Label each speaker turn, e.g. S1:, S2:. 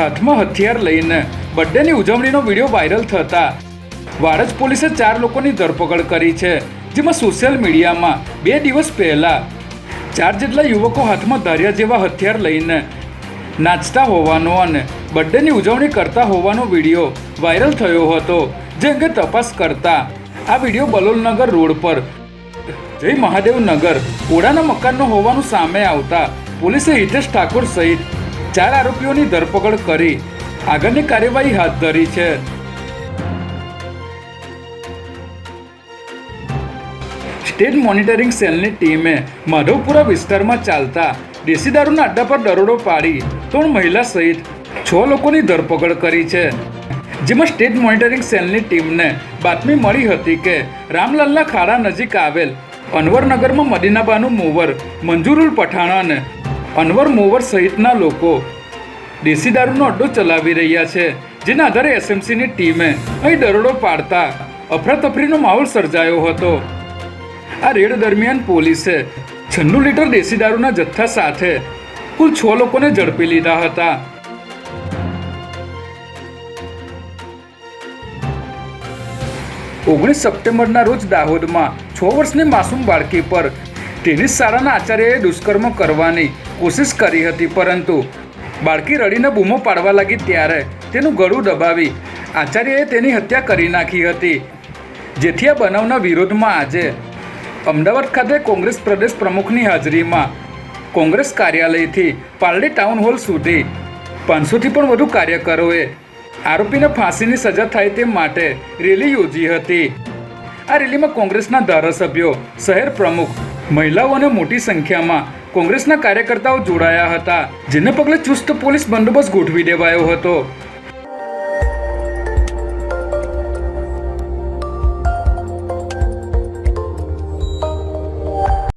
S1: હાથમાં હથિયાર લઈને બર્થડેની ઉજવણીનો વીડિયો વાયરલ થતા વાડજ પોલીસે ચાર લોકોની ધરપકડ કરી છે, જેમાં સોશિયલ મીડિયામાં બે દિવસ પહેલા ચાર જેટલા યુવકો હાથમાં ધાર્યા જેવા હથિયાર લઈને નાચતા હોવાનો અને બર્થડેની ઉજવણી કરતા હોવાનો વીડિયો વાયરલ થયો હતો, જે અંગે તપાસ કરતા આ વીડિયો બલોલનગર રોડ પર જય મહાદેવ નગર ઓડાના મકાનનો હોવાનું સામે આવતા પોલીસે હિતેશ ઠાકોર સહિત ચાર આરોપીઓની ધરપકડ કરી. આગળની કાર્યવાહી હાથ ધરી છે. સ્ટેટ મોનિટરિંગ સેલની ટીમે માધવપુરા વિસ્તારમાં ચાલતા દેશી દારૂના અડ્ડા પર દરોડો પાડી ત્રણ મહિલા સહિત છ લોકોની ધરપકડ કરી છે. જેમાં સ્ટેટ મોનિટરિંગ સેલની ટીમને બાતમી મળી હતી કે રામલાલના ખાડા નજીક આવેલ અનવરનગરમાં મદીનાબાનું મોવર મંજુરુલ પઠાણ અને અનવર મોવર સહિતના લોકો દેશી દારૂનો અડ્ડો ચલાવી રહ્યા છે, જેના આધારે એસએમસીની ટીમે અહીં દરોડો પાડતા અફરાતફરીનો માહોલ સર્જાયો હતો. આ રેડ દરમિયાન પોલીસે છન્નું લીટર દેશી દારૂના જથ્થા સાથે કુલ છ લોકોને ઝડપી લીધા હતા. ઓગણીસ સપ્ટેમ્બરના રોજ દાહોદમાં છ વર્ષની માસૂમ બાળકી પર ટેનિસ શાળાના આચાર્યએ દુષ્કર્મ કરવાની કોશિશ કરી હતી, પરંતુ બાળકી રડીને બૂમો પાડવા લાગી ત્યારે તેનું ગળું દબાવી આચાર્યએ તેની હત્યા કરી નાખી હતી. જેથી આ બનાવના વિરોધમાં આજે અમદાવાદ ખાતે કોંગ્રેસ પ્રદેશ પ્રમુખની હાજરીમાં કોંગ્રેસ કાર્યાલયથી પાલડી ટાઉન હોલ સુધી પાંચસોથી પણ વધુ કાર્યકરોએ આરોપીને ફાંસીની સજા થાય તે માટે રેલી યોજી હતી. આ રેલીમાં કોંગ્રેસના ધારાસભ્યો, શહેર પ્રમુખ મહિલાઓ અને મોટી સંખ્યામાં કોંગ્રેસના કાર્યકર્તાઓ જોડાયા હતા, જેને પગલે ચુસ્ત પોલીસ બંદોબસ્ત ગોઠવી દેવાયો હતો.